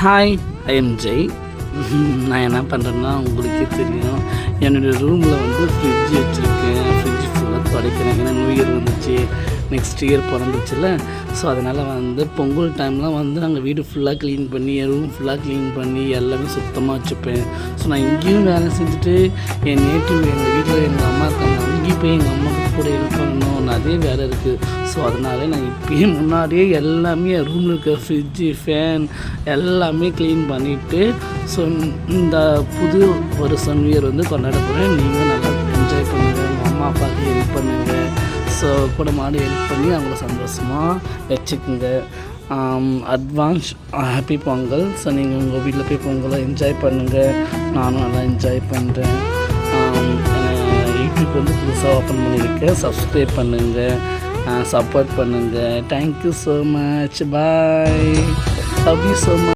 Hi I am Jai நான் என்ன பண்ணுறேன்னா உங்களுக்கே தெரியும். என்னுடைய ரூமில் வந்து ஃப்ரிட்ஜ் வச்சுருக்கேன். ஃப்ரிட்ஜ் ஃபுல்லாக துடைக்கிறேன். ஏன்னா நியூ இயர் வந்துச்சு. நெக்ஸ்ட் இயர் பிறந்துச்சுல ஸோ அதனால் வந்து பொங்கல் டைம்லாம் வந்து நாங்கள் வீடு ஃபுல்லாக க்ளீன் பண்ணி என் ரூம் ஃபுல்லாக க்ளீன் பண்ணி எல்லாமே சுத்தமாக வச்சுப்பேன். ஸோ நான் இங்கேயும் வேலை செஞ்சுட்டு என் நேட்டிவ் எங்கள் வீட்டில் எங்கள் அம்மா இருக்காங்க இப்போ எங்கள் அம்மாவுக்கு கூட ஹெல்ப் பண்ணணும் நிறைய வேலை இருக்குது ஸோ அதனால நான் இப்பயே முன்னாடியே எல்லாமே ரூமில் இருக்க ஃப்ரிட்ஜு ஃபேன் எல்லாமே க்ளீன் பண்ணிவிட்டு ஸோ இந்த புது வருஷம் நியூ இயர் வந்து கொண்டாட போகிறேன் நீங்களும் நல்லா என்ஜாய் பண்ணுங்கள் உங்கள் அம்மா அப்பாவுக்கு ஹெல்ப் பண்ணுங்கள் ஸோ கூட மாடி ஹெல்ப் பண்ணி அவங்கள சந்தோஷமாக வச்சுக்குங்க. Um, advance happy uh, Pongal. So நீங்கள் உங்கள் வீட்டில் போய் பொங்கலை என்ஜாய் பண்ணுங்கள் நானும் நல்லா என்ஜாய் பண்ணுறேன் um, வந்து ஓப்பன் பண்ணியிருக்கேன் சப்ஸ்கிரைப் பண்ணுங்கள் சப்போர்ட் பண்ணுங்கள் thank you so much bye love you so much